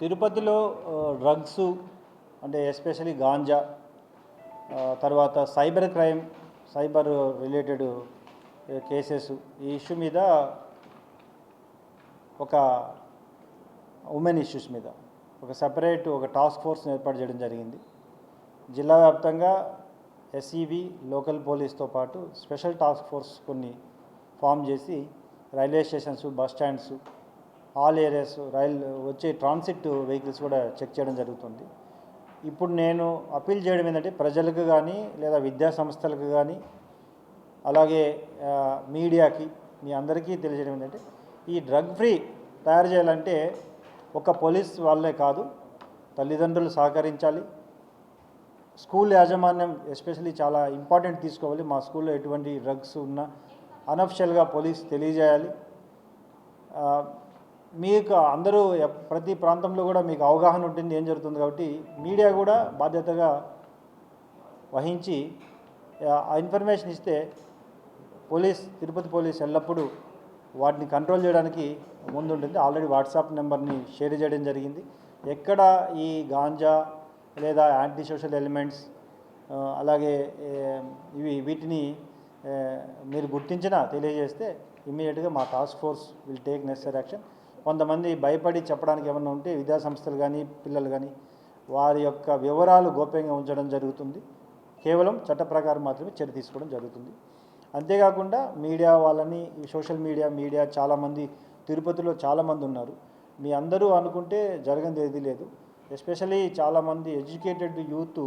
తిరుపతిలో డ్రగ్స్ అంటే ఎస్పెషలీ గాంజా తర్వాత cyber crime cyber related cases ఈ ఇష్యూ మీద ఒక ఉమెన్ ఇష్యూస్ మీద ఒక సపరేట్ ఒక టాస్క్ ఫోర్స్ ఏర్పాటు చేయడం జరిగింది. జిల్లా వ్యాప్తంగా ఎస్ఈబి లోకల్ పోలీస్తో పాటు స్పెషల్ టాస్క్ ఫోర్స్ కొన్ని ఫామ్ చేసి railway stations bus stands all areas rail వచ్చే ట్రాన్సిట్ వెహికల్స్ కూడా చెక్ చేయడం జరుగుతుంది. ఇప్పుడు నేను అప్పీల్ చేయడం ఏంటంటే ప్రజలకు కానీ లేదా విద్యా సంస్థలకు కానీ అలాగే మీడియాకి మీ అందరికీ తెలియజేయడం ఏంటంటే ఈ డ్రగ్ ఫ్రీ తయారు చేయాలంటే ఒక పోలీస్ వాళ్ళే కాదు తల్లిదండ్రులు సహకరించాలి. స్కూల్ యాజమాన్యం ఎస్పెషల్లీ చాలా ఇంపార్టెంట్ తీసుకోవాలి. మా స్కూల్లో ఎటువంటి డ్రగ్స్ ఉన్నా అనఫిషియల్గా పోలీస్ తెలియజేయాలి. మీకు అందరూ ప్రతి ప్రాంతంలో కూడా మీకు అవగాహన ఉంటుంది ఏం జరుగుతుంది కాబట్టి మీడియా కూడా బాధ్యతగా వహించి ఆ, ఇన్ఫర్మేషన్ ఇస్తే పోలీస్ తిరుపతి పోలీస్ ఎల్లప్పుడూ వాటిని కంట్రోల్ చేయడానికి ముందుంటుంది. ఆల్రెడీ వాట్సాప్ నెంబర్ని షేర్ చేయడం జరిగింది. ఎక్కడ ఈ గాంజా లేదా యాంటీ సోషల్ ఎలిమెంట్స్ అలాగే ఇవి వీటిని మీరు గుర్తించినా తెలియజేస్తే ఇమ్మీడియట్గా మా task force will take necessary action. కొంతమంది భయపడి చెప్పడానికి ఏమన్నా ఉంటే విద్యా సంస్థలు కానీ పిల్లలు కానీ వారి యొక్క వివరాలు గోప్యంగా ఉంచడం జరుగుతుంది. కేవలం చట్ట ప్రకారం మాత్రమే చర్య తీసుకోవడం జరుగుతుంది. అంతేకాకుండా మీడియా వాళ్ళని సోషల్ మీడియా మీడియా చాలామంది తిరుపతిలో చాలామంది ఉన్నారు. మీ అందరూ అనుకుంటే జరగనిది ఏది లేదు. ఎస్పెషలీ చాలామంది ఎడ్యుకేటెడ్ యూత్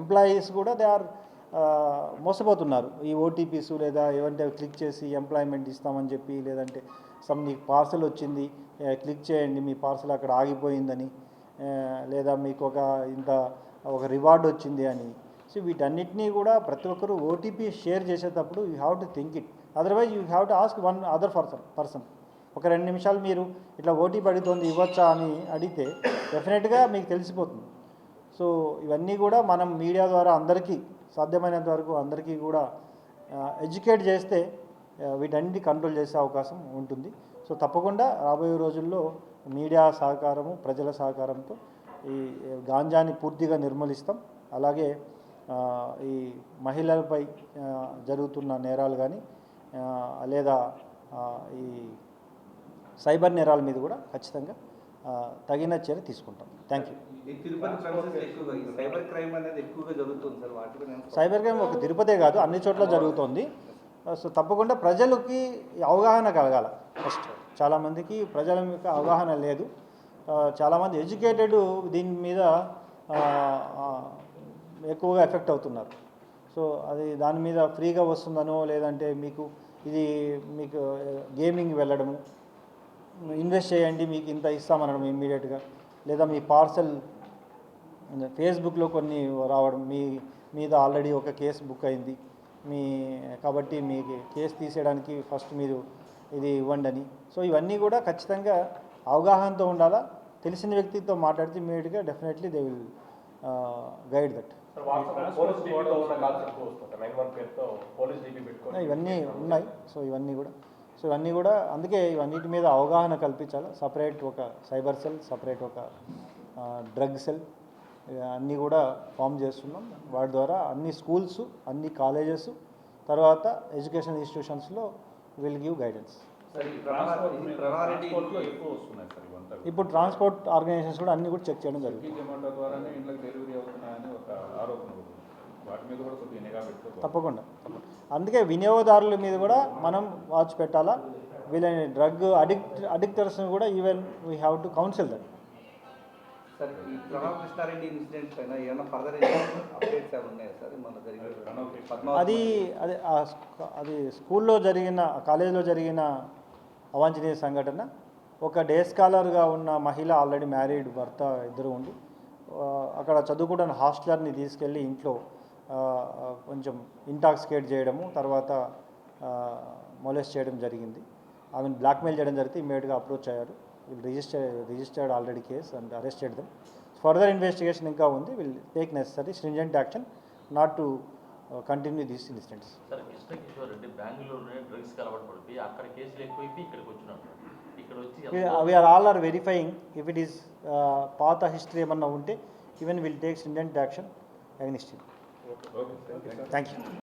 ఎంప్లాయీస్ కూడా దే ఆర్ మోసపోతున్నారు. ఈ ఓటీపీస్ లేదా ఏమంటే క్లిక్ చేసి ఎంప్లాయ్మెంట్ ఇస్తామని చెప్పి లేదంటే సమ్ మీకు పార్సల్ వచ్చింది క్లిక్ చేయండి మీ పార్సల్ అక్కడ ఆగిపోయిందని లేదా మీకు ఒక ఇంత ఒక రివార్డ్ వచ్చింది అని. సో వీటన్నిటినీ కూడా ప్రతి ఒక్కరూ ఓటీపీ షేర్ చేసేటప్పుడు you have to think it. Otherwise you have to ask one other person person. ఒక రెండు నిమిషాలు మీరు ఇట్లా ఓటీపీ అడుగుతుంది ఇవ్వచ్చా అని అడిగితే డెఫినెట్గా మీకు తెలిసిపోతుంది. సో ఇవన్నీ కూడా మనం మీడియా ద్వారా అందరికీ సాధ్యమైనంత వరకు అందరికీ కూడా ఎడ్యుకేట్ చేస్తే వీటన్నిటి కంట్రోల్ చేసే అవకాశం ఉంటుంది. సో తప్పకుండా రాబోయే రోజుల్లో మీడియా సహకారము ప్రజల సహకారంతో ఈ గాంజాని పూర్తిగా నిర్మూలిస్తాం. అలాగే ఈ మహిళలపై జరుగుతున్న నేరాలు కానీ లేదా ఈ సైబర్ నేరాల మీద కూడా ఖచ్చితంగా తగిన చర్య తీసుకుంటాం. థ్యాంక్ యూ సైబర్ క్రైమ్ అనేది ఎక్కువగా జరుగుతుంది సార్ వాటిపై నేను సైబర్ క్రైమ్ ఒక తిరుపతే కాదు అన్ని చోట్ల జరుగుతోంది. సో తప్పకుండా ప్రజలకి అవగాహన కలగాల ఫస్ట్. చాలామందికి ప్రజల యొక్క అవగాహన లేదు. చాలామంది ఎడ్యుకేటెడ్ దీని మీద ఎక్కువగా ఎఫెక్ట్ అవుతున్నారు. సో అది దాని మీద ఫ్రీగా వస్తుందనో లేదంటే మీకు ఇది మీకు గేమింగ్ వెళ్ళడము ఇన్వెస్ట్ చేయండి మీకు ఇంత ఇస్తామనడం ఇమ్మీడియట్గా. లేదా మీ పార్సల్ ఫేస్బుక్లో కొన్ని రావడం మీ మీద ఆల్రెడీ ఒక కేసు బుక్ అయింది. మీ కాబట్టి మీ కేసు తీసేయడానికి ఫస్ట్ మీరు ఇది ఇవ్వండి అని. సో ఇవన్నీ కూడా ఖచ్చితంగా అవగాహనతో ఉండాలా? తెలిసిన వ్యక్తితో మాట్లాడితే ఇమ్మీడియట్గా definitely they will guide that. ఇవన్నీ ఉన్నాయి. సో ఇవన్నీ కూడా సో ఇవన్నీ కూడా అందుకే ఇవన్నిటి మీద అవగాహన కల్పించాలి. సపరేట్ ఒక సైబర్ సెల్ సపరేట్ ఒక డ్రగ్ సెల్ అన్నీ కూడా ఫామ్ చేస్తున్నాం. వాటి ద్వారా అన్ని స్కూల్స్ అన్ని కాలేజెస్ తర్వాత ఎడ్యుకేషన్ ఇన్స్టిట్యూషన్స్లో విల్ గివ్ గైడెన్స్ ఇప్పుడు ట్రాన్స్పోర్ట్ ఆర్గనైజేషన్స్ కూడా అన్ని కూడా చెక్ చేయడం జరుగుతుంది. తప్పకుండా తప్పకుండా. అందుకే వినియోగదారుల మీద కూడా మనం వాచ్ పెట్టాలా? వీళ్ళని డ్రగ్ అడిక్ట్ అడిక్టర్స్ని కూడా even we have to counsel that sir ఈ ప్రణవ్ కృష్ణారెడ్డి ఇన్సిడెంట్ పైన ఏమైనా ఫర్దర్ అప్డేట్స్ ఏమైనా ఉన్నాయా సార్? మన జరిగిన పద్మావతి అది అది అది స్కూల్లో జరిగిన కాలేజీలో జరిగిన అవాంఛనీయ సంఘటన. ఒక డే స్కాలర్గా ఉన్న మహిళ ఆల్రెడీ మ్యారీడ్ భర్త ఇద్దరు ఉండి అక్కడ చదువుకుంటున్న హాస్టలర్ని తీసుకెళ్ళి ఇంట్లో కొంచెం ఇంటాక్సికేట్ చేయడము తర్వాత మొలెస్ట్ చేయడం జరిగింది. ఆమెను బ్లాక్మెయిల్ చేయడం జరిగితే ఇమీడియట్గా అప్రోచ్ అయ్యారు. Will register registered already case and arrest చేయడం ఫర్దర్ ఇన్వెస్టిగేషన్ ఇంకా ఉంది. Will take necessary stringent action not to continue these incidents sir Krishnakishore Reddy బెంగళూరులోనే డ్రగ్స్కి అలవాటు పడిపోయి అక్కడ కేసులు ఎక్కువైపోయి ఇక్కడికి వచ్చినట్టు ఇక్కడ వచ్చి we are all are verifying if it is పాత హిస్టరీ ఏమన్నా ఉంటే even will take stringent action against okay thank you thank you